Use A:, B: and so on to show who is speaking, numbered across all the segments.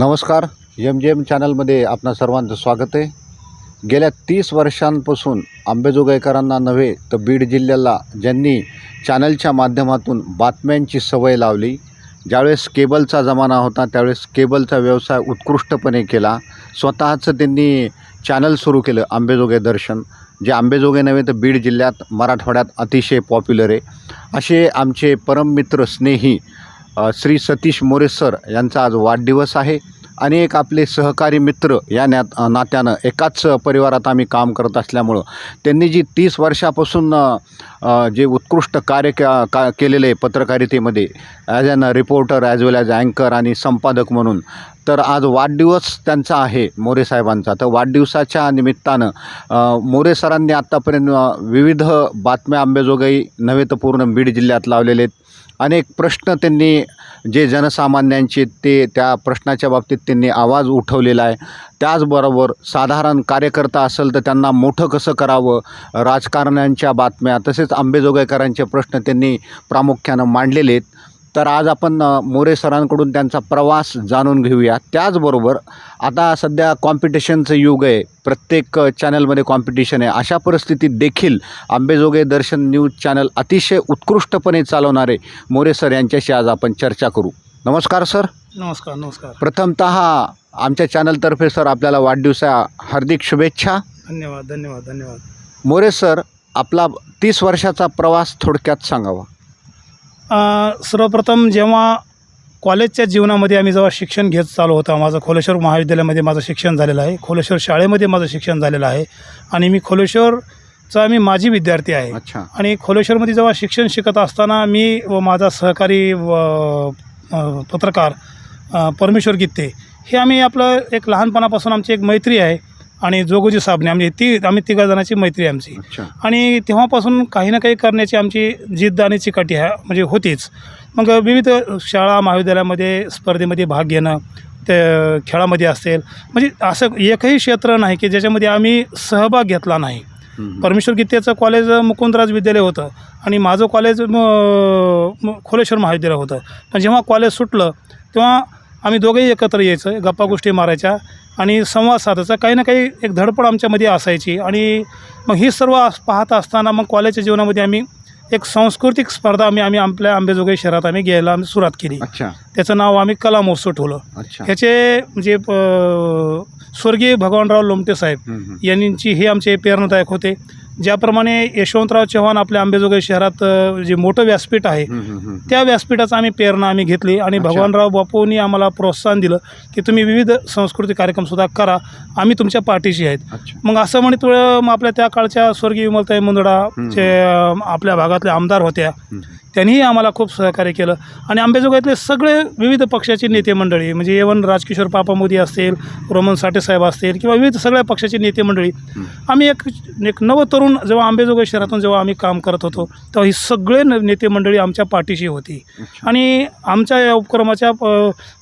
A: नमस्कार. M G M चॅनलमध्ये आपणा सर्वांचं स्वागत आहे. गेल्या तीस वर्षांपासून आंबेजोगाईकरांना नव्हे तर बीड जिल्ह्याला ज्यांनी चॅनलच्या माध्यमातून बातम्यांची सवय लावली ज्यावेळेस केबलचा जमाना होता त्यावेळेस केबलचा व्यवसाय उत्कृष्टपणे केला. स्वतःचं त्यांनी चॅनल सुरू केलं आंबेजोगाई दर्शन जे आंबेजोगाई नव्हे तर बीड जिल्ह्यात मराठवाड्यात अतिशय पॉप्युलर आहे. असे आमचे परममित्र स्नेही श्री सतीश मोरे सर यांचा आज वाढदिवस आहे. अनेक आपले सहकारी मित्र या नात नात्यानं एकाच परिवारात आम्ही काम करत असल्यामुळं त्यांनी जी तीस वर्षापासून जे उत्कृष्ट कार्य का का केलेलं आहे पत्रकारितेमध्ये as an reporter as well as अँकर आणि संपादक म्हणून तर आज वाढदिवस त्यांचा आहे मोरे साहेबांचा. तर वाढदिवसाच्या निमित्तानं मोरे सरांनी आत्तापर्यंत विविध बातम्या आंबेजोगाई नव्हे तर पूर्ण बीड जिल्ह्यात लावलेले आहेत. अनेक प्रश्न त्यांनी जे जनसामान्यांचे ते त्या प्रश्नाच्या बाबतीत त्यांनी आवाज उठवलेला आहे. त्याचबरोबर साधारण कार्यकर्ता असेल तर त्यांना मोठं कसं करावं? राजकारण्यांच्या बातम्या तसेच आंबेजोगाईकरांचे प्रश्न त्यांनी प्रामुख्यानं मांडलेले आहेत. तर आज आपण मोरे सरांकडून त्यांचा प्रवास जाणून घेऊया. त्याचबरोबर आता सध्या कॉम्पिटिशनचं युग आहे. प्रत्येक चॅनलमध्ये कॉम्पिटिशन आहे. अशा परिस्थितीत देखील आंबेजोगाई दर्शन न्यूज चॅनल अतिशय उत्कृष्टपणे चालवणारे मोरे सर यांच्याशी आज आपण चर्चा करू. नमस्कार सर.
B: नमस्कार नमस्कार.
A: प्रथमत आमच्या चॅनलतर्फे सर आपल्याला वाढदिवसा हार्दिक शुभेच्छा.
B: धन्यवाद धन्यवाद धन्यवाद.
A: मोरे सर आपला तीस वर्षाचा प्रवास थोडक्यात सांगावा.
B: सर्वप्रथम जेव्हा कॉलेजच्या जीवनामध्ये आम्ही जेव्हा शिक्षण घेत चालू होता माझं खोलेश्वर महाविद्यालयामध्ये माझं शिक्षण झालेलं आहे खोलेश्वर शाळेमध्ये माझं शिक्षण झालेलं आहे आणि मी खोलेश्वरचा मी माजी विद्यार्थी आहे.
A: अच्छा.
B: आणि खोलेश्वरमध्ये जेव्हा शिक्षण शिकत असताना मी व माझा सहकारी व पत्रकार परमेश्वर गित्ते हे आम्ही आपलं एक लहानपणापासून आमची एक मैत्री आहे. आणि जोगोजी साबणे आम्ही ती आम्ही तिघा जणांची मैत्री आहे आमची.
A: अच्छा.
B: आणि तेव्हापासून काही ना काही करण्याची आमची जिद्द आणि चिकाटी आहे म्हणजे होतीच. मग विविध शाळा महाविद्यालयामध्ये स्पर्धेमध्ये भाग घेणं ते खेळामध्ये असेल म्हणजे असं एकही क्षेत्र नाही की ज्याच्यामध्ये आम्ही सहभाग घेतला नाही. परमेश्वर गीतेचं कॉलेज मुकुंदराज विद्यालय होतं आणि माझं कॉलेज म- खोलेश्वर महाविद्यालय होतं. पण जेव्हा कॉलेज सुटलं तेव्हा आम्ही दोघेही एकत्र यायचं गप्पा गोष्टी मारायच्या. आणि संवाद साधायचा. काही ना काही एक धडपड आमच्यामध्ये असायची. आणि मग ही सर्व पाहत असताना मग कॉलेजच्या जीवनामध्ये आम्ही एक सांस्कृतिक स्पर्धा आम्ही आम्ही आपल्या आंबेजोगाई शहरात आम्ही घ्यायला आम्ही सुरुवात केली.
A: अच्छा.
B: त्याचं नाव आम्ही कला महोत्सव ठेवलं.
A: अच्छा.
B: ह्याचे म्हणजे प- स्वर्गीय भगवानराव लोमटे साहेब. यांची हे आमचे प्रेरणादायक होते. ज्याप्रमाणे यशवंतराव चव्हाण आपल्या आंबेजोगाई शहरात जे मोठं व्यासपीठ आहे. त्या व्यासपीठाचा आम्ही प्रेरणा आम्ही घेतली आणि. भगवानराव बापूंनी आम्हाला प्रोत्साहन दिलं की तुम्ही विविध सांस्कृतिक कार्यक्रमसुद्धा करा आम्ही तुमच्या पाठीशी आहेत मग असं म्हणत आपल्या त्या काळच्या स्वर्गीय विमलताई मुंदडा जे अ, आपल्या भागातले आमदार होत्या. त्यांनीही आम्हाला खूप सहकार्य केलं. आणि आंबेजोगाईतले सगळे विविध पक्षाची नेते मंडळी म्हणजे एवन राजकिशोर पापा मोदी असतील रोमन साठे साहेब असतील किंवा विविध सगळ्या पक्षाची नेते मंडळी आम्ही एक एक नव तरुण जेव्हा आंबेजोगाई शहरातून जेव्हा आम्ही काम करत होतो तेव्हा ही सगळे न- नेते मंडळी आमच्या पाठीशी होती. आणि आमच्या या उपक्रमाच्या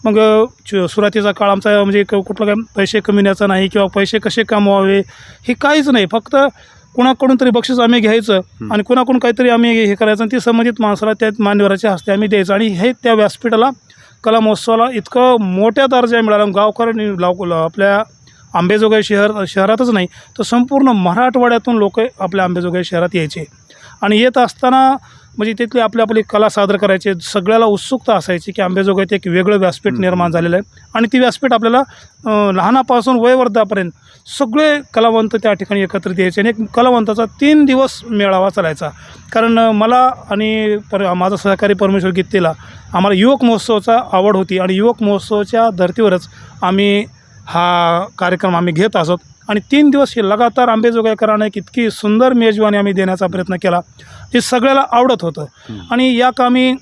B: मग सुरुवातीचा काळ आमचा म्हणजे कुठलं काय पैसे कमिण्याचा नाही किंवा पैसे कसे कमवावे हे काहीच नाही. फक्त कुणाकडून तरी बक्षीस आम्ही घ्यायचं आणि कुणाकडून काहीतरी आम्ही हे करायचं आणि ती संबंधित माणसाला त्या मान्यवराच्या हस्ते आम्ही द्यायचं. आणि हे त्या व्यासपीठाला कला महोत्सवाला इतकं मोठ्या दर्जा मिळाला. गावकऱ्यांनी लाव आपल्या आंबेजोगाई शहर शहरातच नाही तर संपूर्ण मराठवाड्यातून लोक आपल्या आंबेजोगाई शहरात यायचे. आणि येत असताना म्हणजे तिथली आपली आपली कला सादर करायचे सगळ्याला उत्सुकता असायची की आंबेजोगाईत एक वेगळं व्यासपीठ निर्माण झालेलं आहे. आणि ती व्यासपीठ आपल्याला लहानापासून वयवर्धापर्यंत सगळे कलावंत त्या ठिकाणी एकत्रित यायचे आणि एक कलावंताचा तीन दिवस मेळावा चालायचा. कारण मला आणि पर माझा सहकारी परमेश्वर गीतेला आम्हाला युवक महोत्सवाचा आवड होती. आणि युवक महोत्सवाच्या धर्तीवरच आम्ही हा कार्यक्रम आम्ही घेत असत. आणि तीन दिवस हे लगातार आंबेजोगाईकरांना एक इतकी सुंदर मेजवानी आम्ही देण्याचा प्रयत्न केला. जे सगळ्याला आवडत होतं. आणि या कामी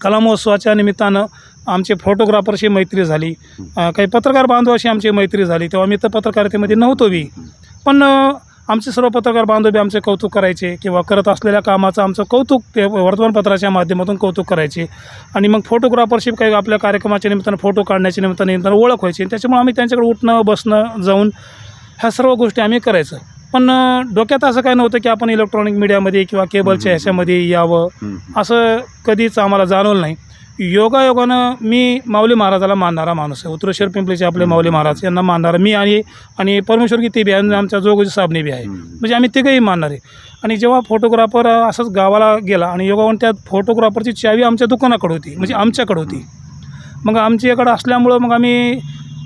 B: कला महोत्सवाच्या निमित्तानं आमचे फोटोग्राफरशी मैत्री झाली. काही पत्रकार बांधवाशी आमची मैत्री झाली. तेव्हा मी तर पत्रकारितेमध्ये नव्हतो बी. पण आमचे सर्व पत्रकार बांधव बी आमचे कौतुक करायचे किंवा करत असलेल्या कामाचं आमचं कौतुक ते वर्तमानपत्राच्या माध्यमातून कौतुक करायचे. आणि मग फोटोग्राफरशिप काही आपल्या कार्यक्रमाच्या निमित्तानं फोटो काढण्याच्या निमित्तानं निमित्तानं ओळख व्हायची. त्याच्यामुळे आम्ही त्यांच्याकडे उठणं बसणं जाऊन ह्या सर्व गोष्टी आम्ही करायचं. पण डोक्यात असं काय नव्हतं की आपण इलेक्ट्रॉनिक मीडियामध्ये किंवा केबलच्या ह्याच्यामध्ये यावं. असं कधीच आम्हाला जाणवलं नाही. योगायोगानं मी माऊली महाराजाला मानणारा माणूस आहे. उत्तरेश्वर पिंपळीचे आपले माऊली महाराज यांना मानणारा मी आणि आणि परमेश्वर गीते बी आहे. आणि आमच्या जोगोजी साबणे बी आहे. म्हणजे आम्ही तिघंही मानणार. आहे आणि जेव्हा फोटोग्राफर असंच गावाला गेला आणि योगावून त्या फोटोग्राफरची चावी आमच्या दुकानाकडे होती. म्हणजे आमच्याकडे होती. मग आमच्याकडं असल्यामुळं मग आम्ही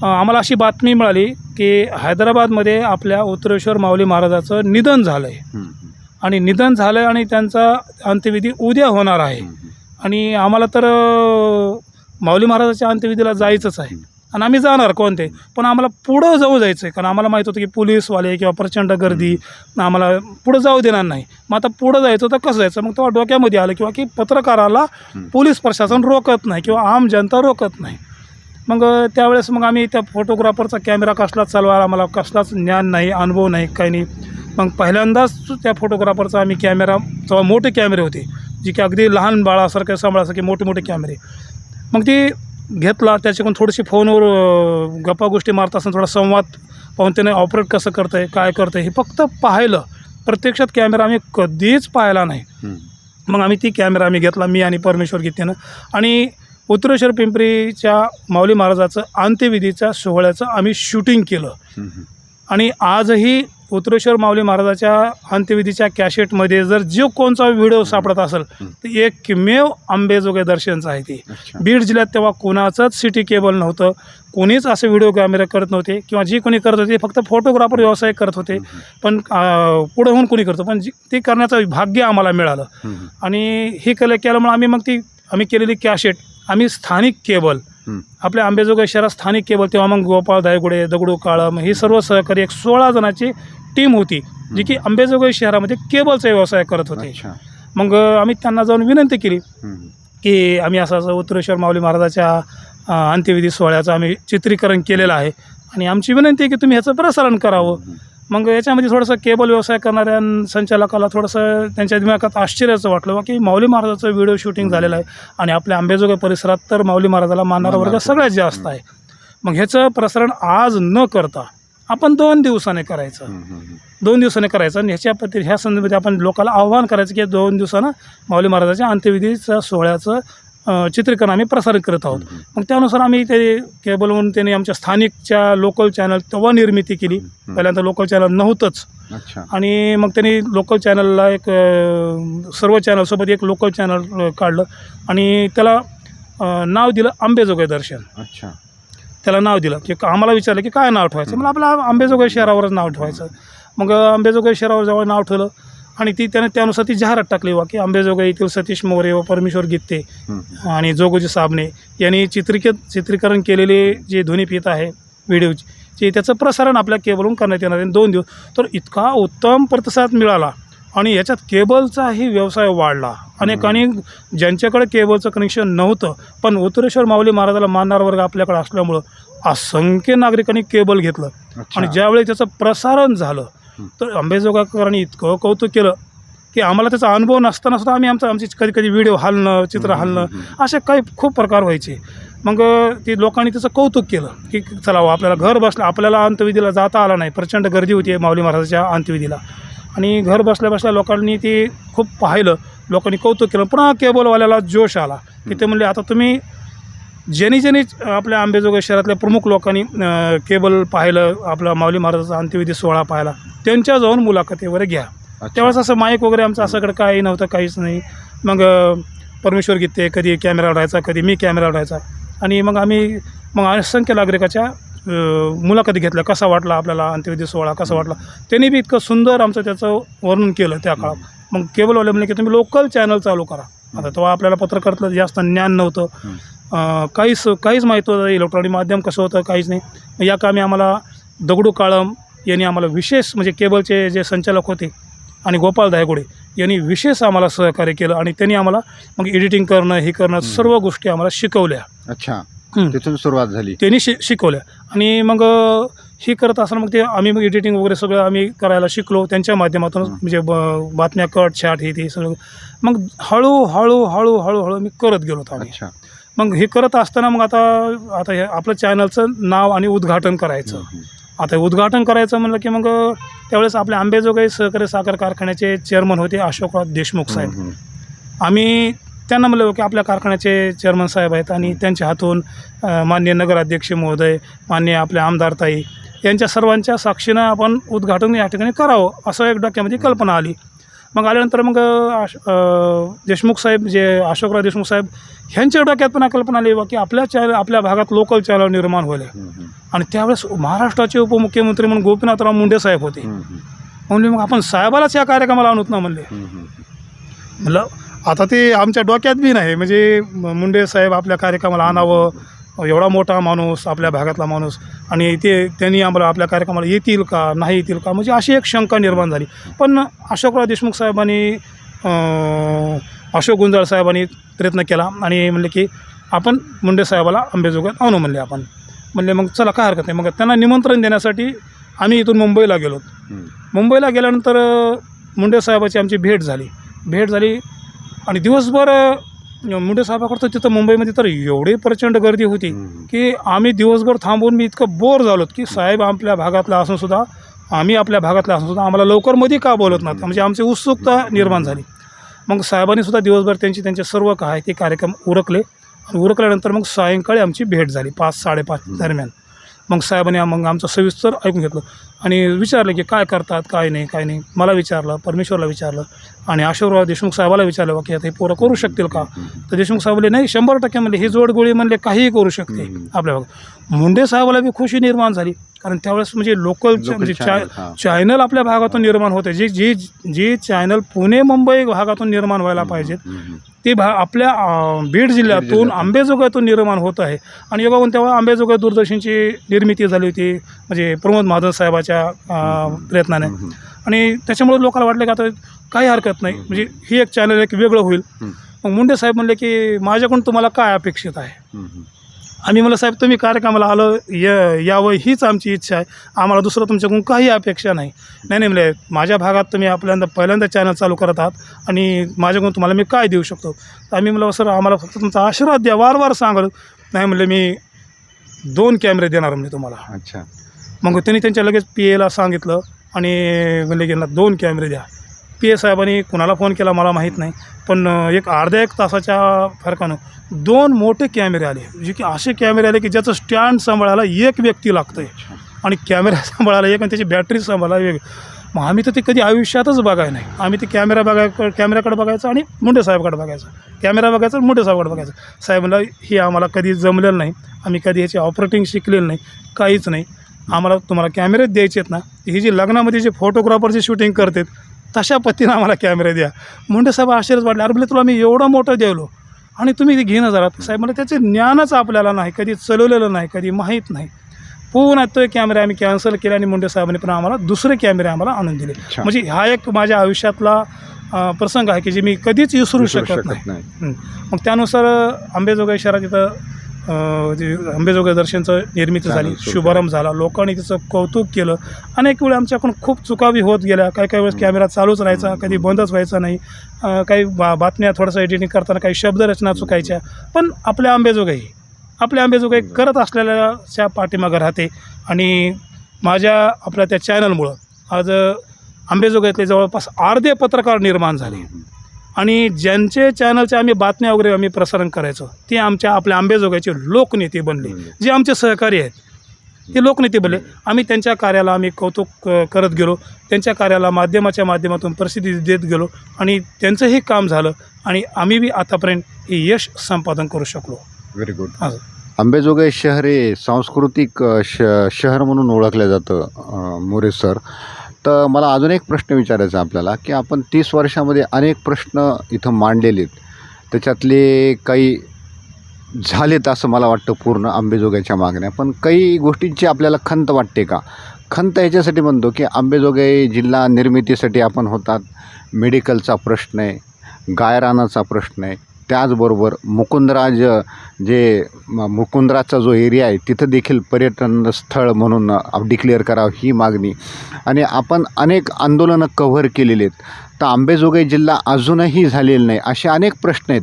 B: आम्हाला अशी बातमी मिळाली की हैदराबादमध्ये आपल्या उत्तरेश्वर माऊली महाराजाचं निधन झालं आहे. आणि निधन झालं आहे आणि त्यांचा अंत्यविधी उद्या होणार आहे. आणि आम्हाला तर माऊली महाराजाच्या अंत्यविधीला जायचंच आहे. आणि आम्ही जाणार कोणते? पण आम्हाला पुढं जाऊ जायचं आहे कारण आम्हाला माहीत होतं की पोलीसवाले किंवा प्रचंड गर्दी आम्हाला पुढं जाऊ देणार नाही. मग आता पुढं जायचं तर कसं जायचं? मग तेव्हा डोक्यामध्ये आलं किंवा की पत्रकाराला. पोलीस प्रशासन रोकत नाही किंवा आम जनता रोकत नाही. मग त्यावेळेस मग आम्ही त्या फोटोग्राफरचा कॅमेरा कसलाच चालवायला आम्हाला कसलाच ज्ञान नाही अनुभव नाही काही नाही. मग पहिल्यांदाच त्या फोटोग्राफरचा आम्ही कॅमेरा तेव्हा मोठे कॅमेरे होते जे की अगदी लहान बाळासारखे सांभाळासारखे मोठे मोठे कॅमेरे मग ती घेतला त्याच्याकडून थोडीशी फोनवर गप्पा गोष्टी मारत असताना थोडा संवाद पाहून त्याने ऑपरेट कसं करतं आहे काय करतं आहे हे फक्त पाहिलं. प्रत्यक्षात कॅमेरा आम्ही कधीच पाहिला नाही. मग आम्ही ती कॅमेरा आम्ही घेतला मी आणि परमेश्वर गीतेनं. आणि उत्तरेश्वर पिंपरीच्या माऊली महाराजाचं अंत्यविधीच्या सोहळ्याचं आम्ही शूटिंग केलं. आणि आजही उत्तरेश्वर माऊली महाराजाच्या अंत्यविधीच्या कॅशेटमध्ये जर जो कोणचा व्हिडिओ सापडत असेल तर एकमेव आंबेजोगे दर्शनचा आहे ती. बीड जिल्ह्यात तेव्हा कोणाचंच सिटी केबल नव्हतं. कोणीच असे व्हिडिओ कॅमेरा करत नव्हते किंवा जी कोणी करत होते फक्त फोटोग्राफर व्यवसाय करत होते. पण पुढं होऊन कोणी करतो पण जी ते करण्याचं भाग्य आम्हाला मिळालं. आणि हे केलं केल्यामुळे आम्ही मग ती आम्ही केलेली कॅशेट आम्ही स्थानिक केबल. आपल्या आंबेजोगाई शहरात स्थानिक केबल तेव्हा मग गोपाळ दायगुडे दगडू काळम ही सर्व सहकारी एक सोळा जणांची टीम होती जी की अंबेजोगाई शहरामध्ये केबलचा व्यवसाय करत होते मग आम्ही त्यांना जाऊन विनंती केली. की आम्ही असं असं उत्तरेश्वर माऊली महाराजाच्या अंत्यविधी सोहळ्याचं आम्ही चित्रीकरण केलेलं आहे आणि आमची विनंती आहे की तुम्ही ह्याचं प्रसारण करावं. मग याच्यामध्ये थोडंसं केबल व्यवसाय करणाऱ्या संचालकाला थोडंसं त्यांच्या दिमागात आश्चर्याचं वाटलं की माऊली महाराजाचं व्हिडिओ शूटिंग झालेलं आहे आणि आपल्या आंबेजोगाई परिसरात तर माऊली महाराजाला मानणारा वर्ग. सगळ्यात जास्त आहे मग ह्याचं प्रसारण आज न करता आपण दोन दिवसाने करायचं. दोन दिवसाने करायचं आणि ह्याच्या पद्धती ह्या संदर्भात आपण लोकांना आव्हान करायचं की दोन दिवसानं माऊली महाराजाच्या अंत्यविधीच्या सोहळ्याचं चित्रीकरण आम्ही प्रसारित करत आहोत. मग त्यानुसार आम्ही ते केबलवरून त्यांनी आमच्या स्थानिकच्या लोकल चॅनल तेव्हा निर्मिती केली. पहिल्यांदा लोकल चॅनल नव्हतंच.
A: अच्छा.
B: आणि मग त्यांनी लोकल चॅनलला एक सर्व चॅनलसोबत एक लोकल चॅनल काढलं. आणि त्याला नाव दिलं आंबेजोगाई दर्शन.
A: अच्छा.
B: त्याला नाव दिलं. की आम्हाला विचारलं की काय नाव ठेवायचं? मला आपलं आंबेजोगाई शहरावरच नाव ठेवायचं. मग आंबेजोगाई शहरावर जेव्हा नाव ठेवलं आणि ती त्याने त्यानुसार ती जाहिरात टाकली वा की आंबेजोगाई येथील सतीश मोरे व परमेश्वर गीते
A: हम्म.
B: आणि जोगोजी साबणे यांनी चित्रिकेत चित्रीकरण केलेले जे ध्वनिफीत आहे व्हिडिओची ते त्याचं प्रसारण आपल्या केबलवरून करण्यात येणार आहे. दोन दिवस. तर इतका उत्तम प्रतिसाद मिळाला आणि याच्यात केबलचाही व्यवसाय वाढला. अनेकांनी ज्यांच्याकडे केबलचं कनेक्शन नव्हतं पण उत्तरेश्वर माऊली महाराजाला मानणारा वर्ग आपल्याकडे असल्यामुळं असंख्य नागरिकांनी केबल घेतलं. आणि ज्यावेळी त्याचं प्रसारण झालं. तर अंबेजोगाकरांनी इतकं कौतुक केलं की आम्हाला त्याचा अनुभव नसताना सुद्धा आम्ही आमचा आमची कधी कधी व्हिडिओ हलणं चित्र हलणं. असे काही खूप प्रकार व्हायचे. मग ती लोकांनी त्याचं कौतुक केलं की चला हो, आपल्याला घर बसलं आपल्याला अंत्यविधीला जाता आला नाही. प्रचंड गर्दी होती माऊली महाराजाच्या अंत्यविधीला. आणि घर बसल्या बसल्या लोकांनी ते खूप पाहिलं. लोकांनी कौतुक केलं. पुन्हा केबलवाल्याला जोश आला. की ते म्हणले आता तुम्ही ज्यांनी ज्यांनी आपल्या आंबेजोगाई शहरातल्या प्रमुख लोकांनी केबल पाहिलं आपला माऊली महाराजाचा अंत्यविधी सोहळा पाहिला त्यांच्या जाऊन मुलाखती वगैरे घ्या. त्यावेळेस असं माईक वगैरे आमचं असंकडे काही नव्हतं काहीच नाही. मग परमेश्वर गीते कधी कॅमेरा राहायचा कधी मी कॅमेरा राहायचा आणि मग आम्ही मग असंख्य नागरिकाच्या मुलाखती घेतल्या कसा वाटला आपल्याला अंत्यविधी सोहळा कसा वाटला? त्यांनी बी इतकं सुंदर आमचं त्याचं वर्णन केलं त्या काळात. मग केबलवाले म्हणले की तुम्ही लोकल चॅनल चालू करा. आता तेव्हा आपल्याला पत्रकारातलं जास्त ज्ञान नव्हतं. काहीच काहीच माहीत होतं इलेक्ट्रॉनिक माध्यम कसं होतं काहीच नाही. या कामी आम्हाला दगडू काळम यांनी आम्हाला विशेष म्हणजे केबलचे जे संचालक होते आणि गोपाल दायगुडे यांनी विशेष आम्हाला सहकार्य केलं आणि त्यांनी आम्हाला मग एडिटिंग करणं हे करणं सर्व गोष्टी आम्हाला शिकवल्या.
A: अच्छा. तिथून सुरुवात झाली.
B: त्यांनी शि शिकवल्या. आणि मग हे करत असताना मग ते आम्ही मग एडिटिंग वगैरे सगळं आम्ही करायला शिकलो. त्यांच्या माध्यमातून. म्हणजे ब बातम्या कट छाट हे ते सगळं. मग हळू हळू हळू मी करत गेलो होतो आम्ही.
A: अच्छा.
B: मग हे करत असताना मग आता आता हे आपलं चॅनलचं नाव आणि उद्घाटन करायचं. आता उद्घाटन करायचं म्हणलं की मग त्यावेळेस आपल्या आंबेजोगाई सहकारी साखर कारखान्याचे चेअरमन होते अशोकराव देशमुख साहेब. आम्ही त्यांना म्हणलं की आपल्या कारखान्याचे चेअरमन साहेब आहेत आणि त्यांच्या हातून अ, माननीय नगराध्यक्ष महोदय माननीय आपले आमदार ताई यांच्या सर्वांच्या साक्षीनं आपण उद्घाटन या ठिकाणी करावं असं एक डोक्यामध्ये कल्पना आली मग आल्यानंतर मग आश देशमुख साहेब जे अशोकराव देशमुख साहेब ह्यांच्या डोक्यात पण कल्पना आली बा की आपल्या चॅनल आपल्या भागात लोकल चॅनल निर्माण होईल आणि त्यावेळेस महाराष्ट्राचे उपमुख्यमंत्री म्हणून गोपीनाथराव मुंडे साहेब होते. म्हणले मग आपण साहेबालाच या कार्यक्रमाला आणूत ना म्हणले. म्हणलं आता ते आमच्या डोक्यात बी नाही. म्हणजे मुंडे साहेब आपल्या कार्यक्रमाला आणावं एवढा मोठा माणूस आपल्या भागातला माणूस आणि ते त्यांनी आम्हाला आपल्या कार्यक्रमाला येतील का नाही येतील का म्हणजे अशी एक शंका निर्माण झाली. पण अशोकराव देशमुख साहेबांनी अशोक गुंजाळ साहेबांनी प्रयत्न केला आणि म्हणले की आपण मुंडे साहेबाला अंबेजोगात आणू म्हणले आपण. म्हणले मग चला काय हरकत नाही. मग त्यांना निमंत्रण देण्यासाठी आम्ही इथून मुंबईला गेलो. मुंबईला गेल्यानंतर मुंडे साहेबाची आमची भेट झाली. भेट झाली आणि दिवसभर मुंडे साहेबाकडं तिथं मुंबईमध्ये तर एवढी प्रचंड गर्दी होती की आम्ही दिवसभर थांबून मी इतकं बोर झालो की साहेब आपल्या भागातला असून सुद्धा आम्ही आपल्या भागातला असून सुद्धा आम्हाला लवकरमध्ये का बोलत नाहीत? म्हणजे आमची उत्सुकता निर्माण झाली. मग साहेबांनी सुद्धा दिवसभर त्यांची त्यांचे सर्व काय ते कार्यक्रम उरकले. आणि उरकल्यानंतर मग सायंकाळी आमची भेट झाली पाच साडेपाच दरम्यान. मग साहेबांनी मग आमचं सविस्तर ऐकून घेतलं. आणि विचारलं की काय करतात काय नाही काय नाही. मला विचारलं परमेश्वरला विचारलं. आणि अशोकराव देशमुख साहेबाला विचारलं की आता हे पोरं करू शकतील का? तर देशमुख साहेब नाही शंभर टक्के. म्हणले ही जोडगोळी म्हणले काहीही करू शकते. आपल्या भागात. मुंडे साहेबाला बी खुशी निर्माण झाली कारण त्यावेळेस म्हणजे लोकल म्हणजे चॅनल आपल्या भागातून निर्माण होते. जे G G channel Pune Mumbai भागातून निर्माण व्हायला पाहिजेत ते भा आपल्या बीड जिल्ह्यातून. आंबेजोगाईतून निर्माण होत आहे. आणि योगाहून तेव्हा आंबेजोगाई दूरदर्शनची निर्मिती झाली होती म्हणजे प्रमोद महाजन साहेबाच्या प्रयत्नाने. आणि त्याच्यामुळे लोकांना वाटलं की आता काही हरकत नाही. म्हणजे ही एक चॅनल एक वेगळं होईल. मग मुंडे साहेब म्हणले की माझ्याकडून तुम्हाला काय अपेक्षित आहे? आम्ही म्हणलं साहेब तुम्ही कार्यक्रमाला आलं य यावं हीच आमची इच्छा आहे. आम्हाला दुसरं तुमच्याकडून काही अपेक्षा नाही. नाही नाही म्हणले माझ्या भागात तुम्ही आपल्यांदा पहिल्यांदा चॅनल चालू करत आहात आणि माझ्याकडून तुम्हाला मी काय देऊ शकतो? तर आम्ही म्हणलं सर आम्हाला फक्त तुमचा आशीर्वाद द्या वार वार सांगाल नाही म्हणले मी दोन कॅमेरे देणार म्हणजे तुम्हाला.
A: अच्छा.
B: मग त्यांनी त्यांच्या लगेच पी एला सांगितलं आणि म्हणले की दोन कॅमेरे द्या. पी ए साहेबांनी कुणाला फोन केला मला माहीत नाही. पण एक अर्ध्या एक तासाच्या फरकानं दोन मोठे कॅमेरे आले. जे की असे कॅमेरे आले की ज्याचं स्टँड सांभाळायला एक व्यक्ती लागतं आहे आणि कॅमेरा सांभाळायला एक आणि त्याची बॅटरी सांभाळायला वेग मग आम्ही तर ते कधी आयुष्यातच बघाय नाही. आम्ही ते कॅमेरा बघाय कॅमेऱ्याकडे बघायचं आणि मुंडे साहेबकडे बघायचं. कॅमेरा बघायचं आणि मुंडे साहेबकडे बघायचं. साहेबला हे आम्हाला कधी जमलेलं नाही. आम्ही कधी ह्याचे ऑपरेटिंग शिकलेलं नाही. काहीच नाही. आम्हाला तुम्हाला कॅमेरेच द्यायचे आहेत ना. ही जी लग्नामध्ये जे फोटोग्राफरची शूटिंग करतात तशा पद्धतीनं आम्हाला कॅमेरे द्या. मुंडे साहेब आश्चर्यच वाटले. अरे तुला मी एवढं मोठं द्यायलो आणि तुम्ही ते घेणं जरा. साहेब मला त्याचे ज्ञानच आपल्याला नाही. कधी चालवलेलं नाही कधी माहीत नाही. पुन्हा तो कॅमेरे आम्ही कॅन्सल केले आणि मुंडे साहेबांनी पण आम्हाला दुसरे कॅमेरे आम्हाला आणून दिले. म्हणजे हा एक माझ्या आयुष्यातला प्रसंग आहे की जे मी कधीच विसरू शकत नाही. मग त्यानुसार आंबेजोगाई शहरात इथं अ, जे आंबेजोगाई दर्शनचं निर्मिती झाली शुभारंभ झाला लोकांनी त्याचं कौतुक केलं. अनेक वेळी आमच्याकडून खूप चुकावी होत गेल्या. काही काही वेळेस कॅमेरा चालूच राहायचा कधी बंदच व्हायचा नाही. काही बा बातम्या थोडंसं एडिटिंग करताना काही शब्दरचना चुकायच्या. पण आपल्या आंबेजोगाई आपल्या आंबेजोगाई करत असलेल्याच्या पाठीमागं राहते. आणि माझ्या आपल्या त्या चॅनलमुळं आज आंबेजोगाईतले जवळपास अर्धे पत्रकार निर्माण झाले. आणि ज्यांचे चॅनलचे आम्ही बातम्या वगैरे आम्ही प्रसारण करायचो ते आमच्या आपल्या आंबेजोगाईचे लोकनेते बनले. जे आमचे सहकारी आहेत ते लोकनेते बनले. आम्ही त्यांच्या कार्याला आम्ही कौतुक करत गेलो. त्यांच्या कार्याला माध्यमाच्या माध्यमातून प्रसिद्धी देत गेलो आणि त्यांचंही काम झालं आणि आम्ही बी आतापर्यंत हे यश संपादन करू शकलो.
A: व्हेरी गुड आंबेजोगाई शहर हे सांस्कृतिक श शहर म्हणून ओळखलं जातं मोरे सर. तर मला अजून एक प्रश्न विचारायचा आपल्याला की आपण तीस वर्षामध्ये अनेक प्रश्न इथं मांडलेले आहेत त्याच्यातले काही झालेत असं मला वाटतं पूर्ण आंबेजोगाईच्या मागण्या. पण काही गोष्टींची आपल्याला खंत वाटते का? खंत ह्याच्यासाठी म्हणतो की आंबेजोगाई जिल्हा निर्मितीसाठी आपण होतात. मेडिकलचा प्रश्न आहे गायरानाचा प्रश्न आहे त्याचबरोबर मुकुंदराज जे मुकुंदराजचा जो एरिया आहे तिथं देखील पर्यटन स्थळ म्हणून डिक्लेअर करावं ही मागणी. आणि आपण अनेक आंदोलनं कव्हर केलेली आहेत. तर आंबेजोगाई जिल्हा अजूनही झालेला नाही असे अनेक प्रश्न आहेत.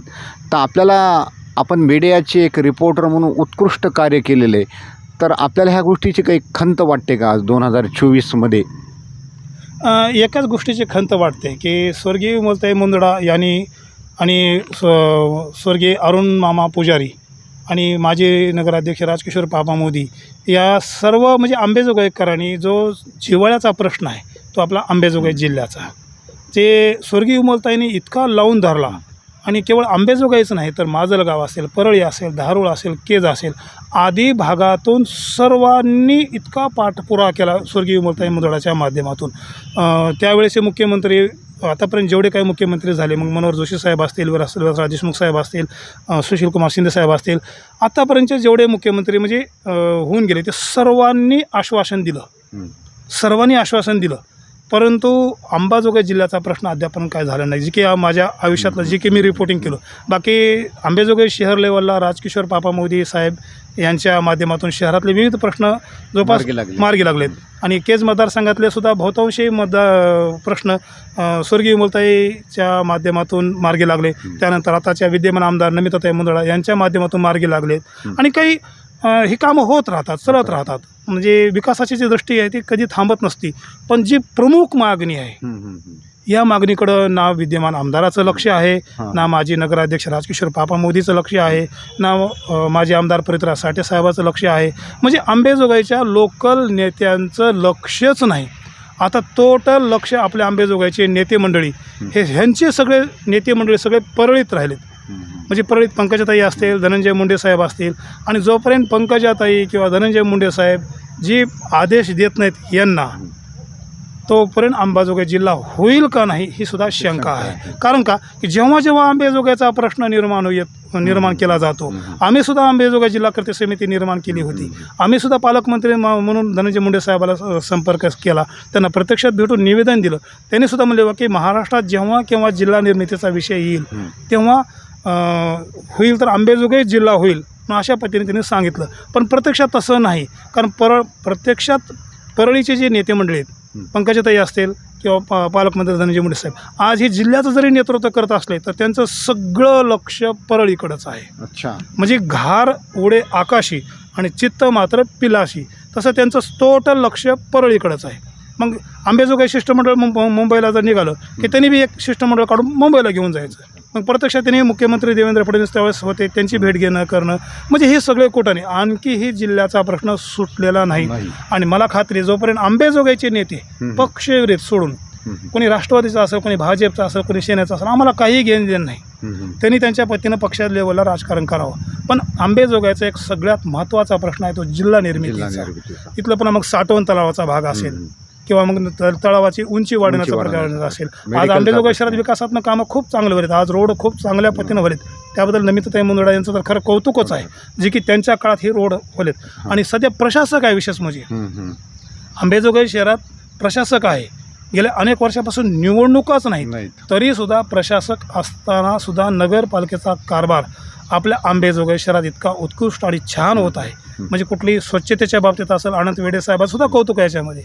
A: तर आपल्याला आपण मीडियाचे एक रिपोर्टर म्हणून उत्कृष्ट कार्य केलेलं आहे. तर आपल्याला ह्या गोष्टीची काही खंत वाटते का आज दोन हजार चोवीसमध्ये
B: एकाच गोष्टीची खंत वाटते की स्वर्गीय मोलताई मुंदडा यांनी आणि स्व स्वर्गीय अरुण मामा पुजारी आणि माजी नगराध्यक्ष राजकिशोर पापा मोदी या सर्व म्हणजे आंबेजोगाईकरांनी जो जिव्हाळ्याचा प्रश्न आहे तो आपला आंबेजोगाई जिल्ह्याचा. ते स्वर्गीय उमलताईंनी इतका लावून धरला आणि केवळ आंबेजोगाईच नाही तर माजलगाव असेल परळी असेल धारूळ असेल केज असेल आदी भागातून सर्वांनी इतका पाठपुरा केला स्वर्गीय उमलताई मुदळाच्या माध्यमातून. अं, त्यावेळेचे मुख्यमंत्री आतापर्यंत जेवढे काही मुख्यमंत्री झाले मग मनोहर जोशी साहेब असतील विलासराव देशमुख साहेब असतील सुशीलकुमार शिंदे साहेब असतील आतापर्यंतचे जेवढे मुख्यमंत्री म्हणजे होऊन गेले ते सर्वांनी आश्वासन दिलं. सर्वांनी आश्वासन दिलं परंतु अंबाजोगाई जिल्ह्याचा प्रश्न अद्यापन काय झाला नाही. जे की माझ्या आयुष्यातलं जे की मी रिपोर्टिंग केलं. बाकी आंबेजोगाई शहर लेवलला राजकिशोर पापा मोदी साहेब यांच्या माध्यमातून शहरातले विविध प्रश्न जवळपास
A: मार्गी लागले.
B: मार्गी लागलेत. आणि केज मतदारसंघातले सुद्धा बहुतांशी मतदार प्रश्न स्वर्गीय मुलताईच्या माध्यमातून मार्गी लागले. त्यानंतर आताच्या विद्यमान आमदार नमिताताई मुंदळा यांच्या माध्यमातून मार्गी लागलेत. आणि काही ही कामं होत राहतात चालत राहतात म्हणजे विकासाची जी दृष्टी आहे ती कधी थांबत नसती पण जी प्रमुख मागणी आहे. या मागणीकडं ना विद्यमान आमदाराचं लक्ष आहे. ना माजी नगराध्यक्ष राजकिशोर पापा मोदीचं लक्ष आहे ना माजी आमदार पृथ्वीराज साठे साहेबाचं लक्ष आहे म्हणजे आंबेजोगाईच्या लोकल नेत्यांचं लक्षच नाही आता टोटल लक्ष आपल्या आंबेजोगाईचे नेते मंडळी हे ह्यांचे सगळे नेते मंडळी सगळे परळीत राहिलेत. म्हणजे परळीत पंकजाताई असतील धनंजय मुंडे साहेब असतील आणि जोपर्यंत पंकजाताई किंवा धनंजय मुंडे साहेब जे आदेश देत नाहीत यांना तोपर्यंत अंबाजोगाई जिल्हा होईल का नाही ही सुद्धा शंका आहे. कारण का? की जेव्हा जेव्हा आंबेजोगाईचा प्रश्न निर्माण होत निर्माण केला जातो. आम्ही सुद्धा आंबेजोगाई जिल्हा कृती समिती निर्माण केली होती. आम्ही सुद्धा पालकमंत्री म्हणून धनंजय मुंडे साहेबाला संपर्क केला. त्यांना प्रत्यक्षात भेटून निवेदन दिलं. त्यांनी सुद्धा म्हणले की महाराष्ट्रात जेव्हा केव्हा जिल्हा निर्मितीचा विषय येईल. तेव्हा होईल तर आंबेजोगाई जिल्हा होईल मग अशा पद्धतीने त्यांनी सांगितलं. पण प्रत्यक्षात तसं नाही. कारण परळ प्रत्यक्षात परळीचे जे नेते मंडळी आहेत. पंकजाताई असतील किंवा पा पालकमंत्री धनंजय मुंडे साहेब आज हे जिल्ह्याचं जरी नेतृत्व करत असले तर त्यांचं सगळं लक्ष परळीकडंच आहे.
A: अच्छा.
B: म्हणजे घार उडे आकाशी आणि चित्त मात्र पिलाशी. तसं त्यांचं टोटल लक्ष परळीकडंच आहे. मग आंबेजोगाई शिष्टमंडळ मुंब मुंबईला जर निघालं की त्यांनी बी एक शिष्टमंडळ काढून मुंबईला घेऊन जायचं. मग प्रत्यक्षात त्यांनी मुख्यमंत्री देवेंद्र फडणवीस त्यावेळेस होते त्यांची भेट घेणं करणं म्हणजे हे सगळे कुठाने आणखीही जिल्ह्याचा प्रश्न सुटलेला नाही आणि मला खात्री जोपर्यंत आंबेजोगाईचे नेते. पक्षविरहित सोडून. कोणी राष्ट्रवादीचा असेल कोणी भाजपचा असेल कोणी सेनेचा असेल आम्हाला काही घेणं देणं नाही. त्यांनी त्यांच्या पद्धतीनं पक्षात लेवलला राजकारण करावं पण आंबेजोगाईचा एक सगळ्यात महत्त्वाचा प्रश्न आहे तो जिल्हा निर्मितीचा
A: निर्मितीचा.
B: इथलं पण मग साठवण तलावाचा भाग असेल. किंवा मग तळ- तळावाची उंची वाढवण्याचा प्रकार. असेल. आज आंबेजोगाई शहरात. विकासात्मक कामं खूप चांगले आहेत. आज रोड खूप चांगल्या पद्धतीनं व्हालेत त्याबद्दल नमिताताई मुंदडा यांचं तर खरं कौतुकच आहे जे की त्यांच्या काळात हे रोड व्हालेत आणि सध्या प्रशासक आहे विशेष म्हणजे. आंबेजोगाई शहरात प्रशासक आहे. गेल्या अनेक वर्षापासून निवडणुकाच नाहीत.
A: नाहीत.
B: तरीसुद्धा प्रशासक असताना सुद्धा नगरपालिकेचा कारभार आपल्या आंबेजोगाई शहरात इतका उत्कृष्ट आणि छान होत आहे. म्हणजे कुठली स्वच्छतेच्या बाबतीत असेल अनंत वेडे साहेबांचं सुद्धा कौतुक आहे याच्यामध्ये.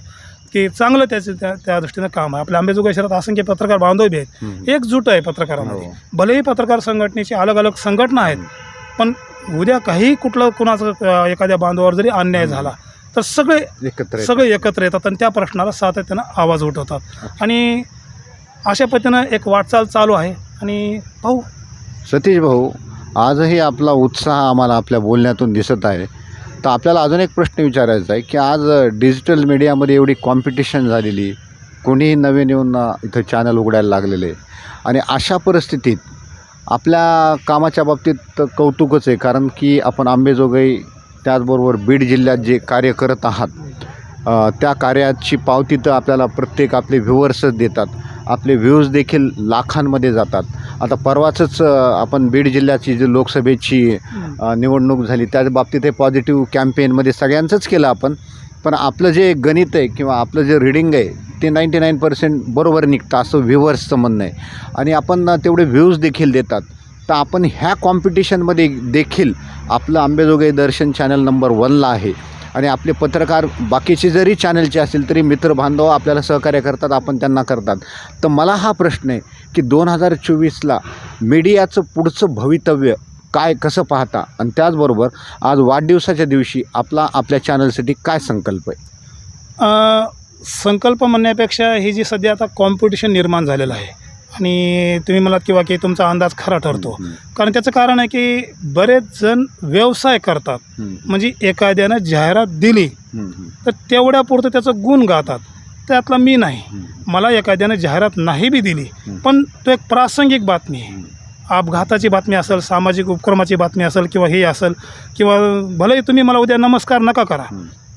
B: की चांगलं त्याचं त्या त्या दृष्टीनं काम आहे. आपल्या आंबेजोगाई शहरात असंख्य पत्रकार बांधव बी आहेत. एकजूट आहे पत्रकारामध्ये.
A: हो.
B: भलेही पत्रकार संघटनेची अलग अलग संघटना आहेत पण उद्या काही कुठलं कुणाचं एखाद्या बांधवावर जरी अन्याय झाला तर सगळे
A: एकत्र.
B: सगळे एकत्र येतात आणि त्या प्रश्नाला सातत्यानं आवाज उठवतात. आणि अशा पद्धतीनं एक वाटचाल चालू आहे. आणि पाहू
A: सतीश भाऊ आजही आपला उत्साह आम्हाला आपल्या बोलण्यातून दिसत आहे. तर आपल्याला अजून एक प्रश्न विचारायचा आहे की आज डिजिटल मीडियामध्ये एवढी कॉम्पिटिशन झालेली कोणीही नवीन येऊन इथं चॅनल उघडायला लागलेले आणि अशा परिस्थितीत आपल्या कामाच्या बाबतीत तर कौतुकच आहे कारण की आपण आंबेजोगाई त्याचबरोबर बीड जिल्ह्यात जे कार्य करत आहात त्या कार्याची पावती तर आपल्याला प्रत्येक आपले व्ह्युअर्सच देतात. आपले व्ह्यूज देखील लाखांमध्ये जातात. आता परवाचंच आपण बीड जिल्ह्याची जी लोकसभेची निवडणूक झाली त्या बाबतीत हे पॉझिटिव्ह कॅम्पेनमध्ये सगळ्यांचंच केलं आपण. पण आपलं जे गणित आहे किंवा आपलं जे रिडिंग आहे ते नाईंटी नाईन पर्सेंट बरोबर निघतं असं व्ह्युअर्सचं म्हणणं आहे. आणि आपण तेवढे व्ह्यूज देखील देतात. तर आपण ह्या कॉम्पिटिशनमध्ये देखील आपलं आंबेजोगाई दर्शन चॅनल नंबर वनला आहे. आणि आपले पत्रकार बाकीचे जरी चॅनलचे असतील तरी मित्रबांधव आपल्याला सहकार्य करतात आपण त्यांना करतात. तर मला हा प्रश्न आहे की दोन हजार चोवीसला मीडियाचं पुढचं भवितव्य काय कसं पाहता? आणि त्याचबरोबर आज वाढदिवसाच्या दिवशी आपला आपल्या चॅनलसाठी काय संकल्प आहे?
B: संकल्प म्हणण्यापेक्षा ही जी सध्या आता कॉम्पिटिशन निर्माण झालेलं आहे आणि तुम्ही म्हणाल किंवा की तुमचा अंदाज खरा ठरतो. कारण त्याचं कारण आहे की बरेच जण व्यवसाय करतात. म्हणजे एखाद्यानं जाहिरात दिली तर तेवढ्यापुरतं त्याचं गुण गातात. त्यातला मी नाही. मला एखाद्यानं जाहिरात नाही बी दिली. पण तो एक प्रासंगिक बातमी आहे. अपघाताची बातमी असेल सामाजिक उपक्रमाची बातमी असेल किंवा हे असेल किंवा भलेही तुम्ही मला उद्या नमस्कार नका करा.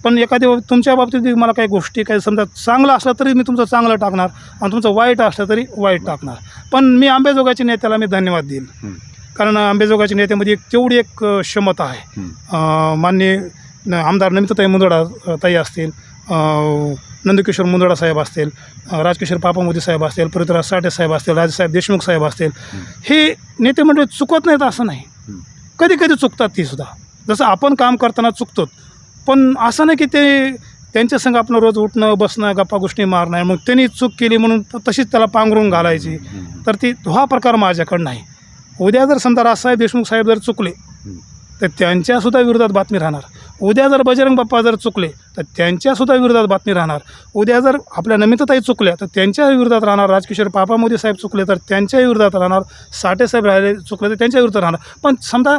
B: पण एखाद्या तुमच्या बाबतीत मला काही गोष्टी काही समजा चांगलं असलं तरी मी तुमचं चांगलं टाकणार आणि तुमचं वाईट असलं तरी वाईट टाकणार. पण मी आंबेजोगाच्या नेत्याला मी धन्यवाद
A: हम्म.
B: कारण आंबेजोगाच्या नेत्यामध्ये एक तेवढी एक क्षमता आहे. न- आमदार नमिताताई मुंदडा ताई असतील नंदकिशोर मुंदडा साहेब असतील राजकिशोर पापा मोदी साहेब असतील पृथ्वीराज साठे साहेब असतील राजसाहेब देशमुख साहेब असतील हे नेते मंडळी चुकत नाहीत असं नाही. कधी कधी चुकतात ती सुद्धा. जसं आपण काम करताना चुकतो पण असं नाही की ते त्यांच्या संग आपण रोज उठणं बसणं गप्पा गोष्टी मारणं मग त्यांनी चूक केली म्हणून तशीच त्याला पांघरून घालायची. तर ती हा प्रकार माझ्याकडं नाही. उद्या जर समजा राजसाहेब देशमुख साहेब जर चुकले तर त्यांच्यासुद्धा विरोधात बातमी राहणार. उद्या जर बजरंग बाप्पा जर चुकले तर त्यांच्यासुद्धा विरोधात बातमी राहणार. उद्या जर आपल्या नमिताताई चुकल्या तर त्यांच्या विरोधात राहणार. राजकिशोर पापा मोदी साहेब चुकले तर त्यांच्या विरोधात राहणार. साठे साहेब राहिले चुकले तर त्यांच्या विरोधात राहणार. पण समजा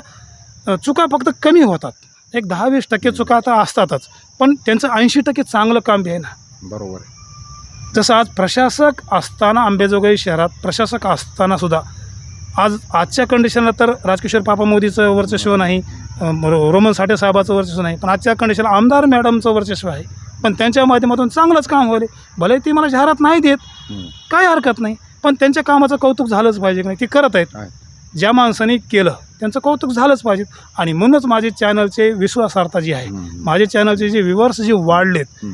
B: चुका फक्त कमी होतात. एक दहा वीस टक्के चुका तर असतातच पण त्यांचं ऐंशी टक्के चांगलं काम बी आहे ना
A: बरोबर आहे.
B: जसं आज प्रशासक असताना अंबेजोगाई शहरात प्रशासक असताना सुद्धा आज आजच्या कंडिशनला तर राजकिशोर पापा मोदीचं वर्चस्व नाही अं, रो- रोमन साठे साहेबाचं वर्चस्व नाही पण आजच्या कंडिशनला आमदार मॅडमचं वर्चस्व आहे पण त्यांच्या माध्यमातून चांगलंच काम होईल भले ती मला जाहिरात नाही देत
A: हम्म.
B: काय हरकत नाही पण त्यांच्या कामाचं कौतुक झालंच पाहिजे की नाही ती करत आहेत
A: आहे.
B: ज्या माणसाने केलं त्यांचं कौतुक झालंच पाहिजे आणि म्हणूनच माझे चॅनलचे विश्वासार्हता जी आहे. माझे चॅनलचे जे व्ह्युअर्स जे वाढलेत.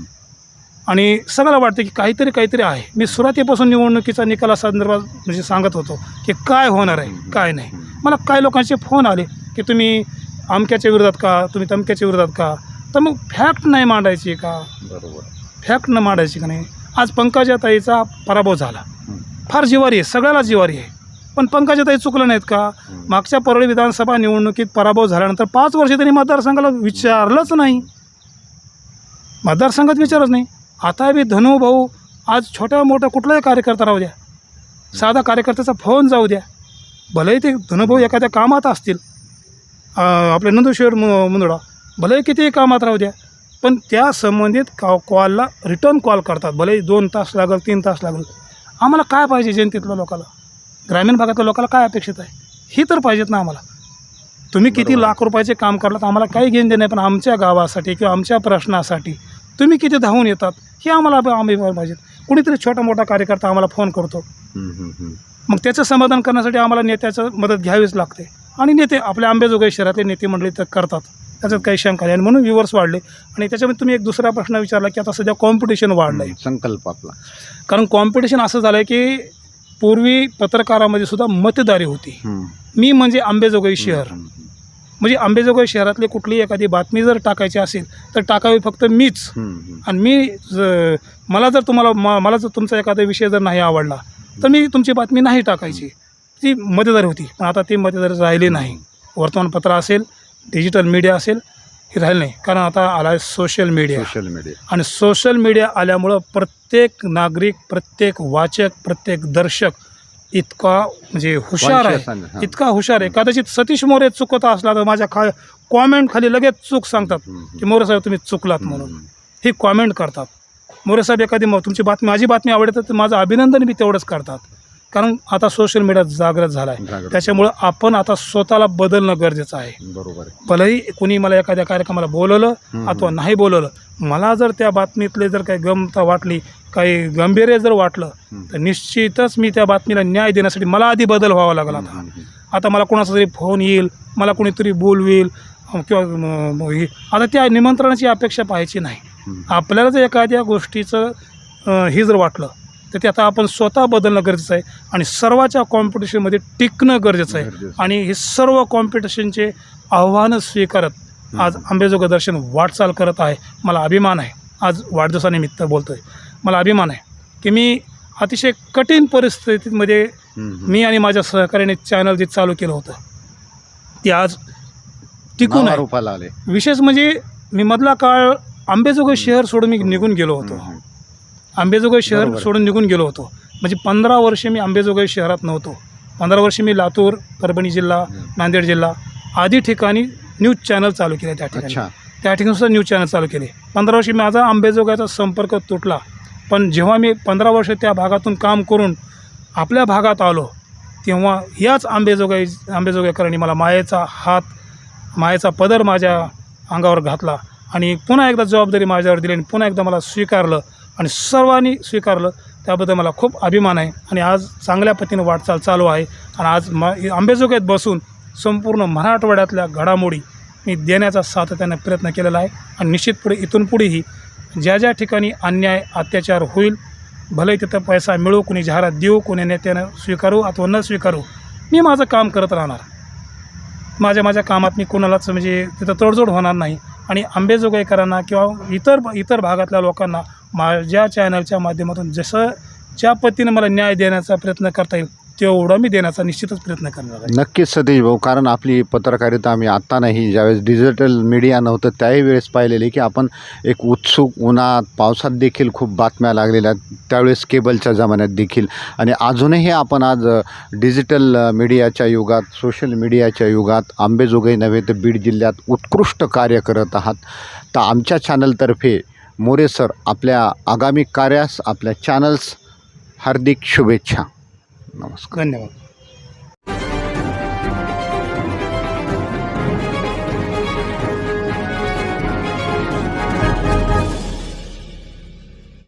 B: आणि सगळ्याला वाटतं की काहीतरी काहीतरी आहे मी सुरुवातीपासून निवडणुकीचा निकाला संदर्भात म्हणजे सांगत होतो की काय होणार आहे काय नाही. मला काय लोकांचे फोन आले की तुम्ही अमक्याच्या विरोधात का तुम्ही तमक्याच्या विरोधात का तर मग फॅक्ट नाही मांडायची का
A: बरोबर.
B: फॅक्ट न मांडायची का नाही आज पंकजा ताईचा पराभव झाला. फार जिवारी आहे सगळ्याला जिवारी आहे पण पंकजा ताई चुकलं नाहीत का. मागच्या परळी विधानसभा निवडणुकीत पराभव झाल्यानंतर पाच वर्ष त्यांनी मतदारसंघाला विचारलंच नाही. मतदारसंघात विचारच नाही. आता बी धनु भाऊ आज छोटा मोठा कुठलाही कार्यकर्ता राहू द्या. साधा कार्यकर्त्याचा फोन जाऊ द्या. भलेही ते धनुभाऊ एखाद्या कामात असतील. आपले नंदुशेर मु मुंदडा भलेही कितीही कामात राहू द्या. पण त्या संबंधित कॉ कॉलला रिटर्न कॉल करतात. भलेही दोन तास लागल तीन तास लागल. आम्हाला काय पाहिजे जनतेतल्या लोकाला? ग्रामीण भागातल्या लोकांना काय अपेक्षित आहे? ही तर पाहिजेत ना आम्हाला. तुम्ही किती. लाख रुपयाचे काम करलात आम्हाला काही घेणं देणं पण आमच्या गावासाठी किंवा आमच्या प्रश्नासाठी तुम्ही किती धावून येतात हे आम्हाला आम्ही पाहिजेत कुणीतरी छोटा मोठा कार्यकर्ता आम्हाला फोन करतो. मग त्याचं समाधान करण्यासाठी आम्हाला नेत्याचं मदत घ्यावीच लागते. आणि नेते आपल्या आंबेजोगाई शहरातले नेते मंडळी तर करतात. त्याच्यात काही शंका नाही. आणि म्हणून व्ह्युअर्स वाढले. आणि त्याच्यामध्ये तुम्ही एक दुसरा प्रश्न विचारला की आता सध्या कॉम्पिटिशन वाढलं आहे
A: संकल्प आपला.
B: कारण कॉम्पिटिशन असं झालं आहे की पूर्वी पत्रकारामध्ये सुद्धा मतदारी होती. मी म्हणजे आंबेजोगाई शहर. म्हणजे आंबेजोगाई शहरातली कुठलीही एखादी बातमी जर टाकायची असेल तर टाकावी फक्त मीच. आणि मी ज- मला जर तुम्हाला म- मला जर तुमचा एखादा विषय जर नाही आवडला तर मी तुमची बातमी नाही टाकायची. ती मदतदारी होती. पण आता ती मदतदारी राहिली नाही. वर्तमानपत्र असेल डिजिटल मीडिया असेल हे राहिलं नाही. कारण आता आला आहे सोशल मीडिया
A: सोशल मीडिया
B: आणि सोशल मीडिया आल्यामुळं प्रत्येक नागरिक प्रत्येक वाचक प्रत्येक दर्शक इतका म्हणजे हुशार आहे. इतका हुशार आहे. कदाचित सतीश मोरे चुकत असला तर माझ्या खा कॉमेंट खाली लगेच चूक सांगतात की मोरे साहेब तुम्ही चुकलात म्हणून. हे कॉमेंट करतात. मोरे साहेब एखादी तुमची बातमी माझी बातमी आवडते तर माझं अभिनंदन बी तेवढंच करतात. कारण आता सोशल मीडिया जागृत झाला आहे
A: जागृत.
B: त्याच्यामुळं आपण आता स्वतःला बदलणं गरजेचं आहे
A: बरोबर आहे
B: भलेही कुणी मला एखाद्या कार्यक्रमाला बोलवलं
A: हम्म.
B: अथवा नाही बोलवलं मला जर त्या बातमीतले जर काही गमता वाटली काही गंभीर्य जर वाटलं
A: हम्म.
B: तर निश्चितच मी त्या बातमीला न्याय देण्यासाठी मला आधी बदल व्हावा लागला आता
A: हम्म, हम्म.
B: आता मला कोणाचा तरी फोन येईल मला कोणीतरी बोलवेल अं, किंवा हे आता त्या निमंत्रणाची अपेक्षा पाहायची नाही
A: हम्म.
B: आपल्याला जर एखाद्या गोष्टीचं अं, हे जर वाटलं तर ते आता आपण स्वतः बदलणं गरजेचं आहे आणि सर्वाच्या कॉम्पिटिशनमध्ये टिकणं गरजेचं आहे. आणि हे सर्व कॉम्पिटिशनचे आव्हानं स्वीकारत आज आंबेजोगाई दर्शन वाटचाल करत आहे. मला अभिमान आहे. आज वाढदिवसानिमित्त बोलतो आहे मला अभिमान आहे की मी अतिशय कठीण परिस्थितीमध्ये. मी आणि माझ्या सहकार्याने चॅनल जे चालू केलं होतं ते आज टिकून विशेष म्हणजे मी मधला काळ आंबेजोगाई शहर सोडून मी निघून गेलो होतो. आंबेजोगाई शहर
A: बरोबर.
B: सोडून निघून गेलो होतो. म्हणजे पंधरा वर्षे मी अंबेजोगाई शहरात नव्हतो. पंधरा वर्षे मी लातूर परभणी जिल्हा नांदेड जिल्हा आदी ठिकाणी न्यूज चॅनल चालू केले त्या ठिकाणी.
A: अच्छा.
B: त्या ठिकाणी सुद्धा न्यूज चॅनल चालू केले. पंधरा वर्षी माझा आंबेजोगाईचा संपर्क तुटला. पण जेव्हा मी पंधरा वर्ष त्या भागातून काम करून आपल्या भागात आलो तेव्हा याच आंबेजोगाई आंबेजोगाईकरांनी मला मायेचा हात मायेचा पदर माझ्या अंगावर घातला आणि पुन्हा एकदा जबाबदारी माझ्यावर दिली आणि पुन्हा एकदा मला स्वीकारलं. आणि सर्वांनी स्वीकारलं. त्याबद्दल मला खूप अभिमान आहे. आणि आज चांगल्या पतीनं वाटचाल चालू आहे. आणि आज म आंबेजोगाईत बसून संपूर्ण मराठवाड्यातल्या घडामोडी मी देण्याचा सातत्यानं प्रयत्न केलेला आहे. आणि निश्चित पुढे इथून पुढेही ज्या ज्या ठिकाणी अन्याय अत्याचार होईल भले तिथं पैसा मिळू कोणी जाहिरात देऊ कोणी नेत्यानं स्वीकारू अथवा न स्वीकारू मी माझं काम करत राहणार. माझ्या माझ्या कामात मी कोणालाच म्हणजे तिथं तडजोड होणार नाही. आणि आंबेजोगाईकरांना किंवा इतर इतर भागातल्या लोकांना माझ्या चॅनलच्या माध्यमातून जसं ज्या पद्धतीने मला न्याय देण्याचा प्रयत्न करता येईल तेवढा मी देण्याचा निश्चितच प्रयत्न करणार आहे
A: नक्कीच सतीश भाऊ कारण आपली पत्रकारिता आम्ही आत्ता नाही ज्यावेळेस डिजिटल मीडिया नव्हतं त्याही वेळेस पाहिलेली की आपण एक उत्सुक उन्हात पावसात देखील खूप बातम्या लागलेल्या आहेत. त्यावेळेस केबलच्या जमान्यात देखील आणि अजूनही आपण आज डिजिटल मीडियाच्या युगात सोशल मीडियाच्या युगात आंबेजोगाई नव्हे तर बीड जिल्ह्यात उत्कृष्ट कार्य करत आहात तर आमच्या चॅनलतर्फे मोरे सर आपल्या आगामी कार्यास आपल्या चॅनल्स हार्दिक शुभेच्छा. नमस्कार.
B: धन्यवाद.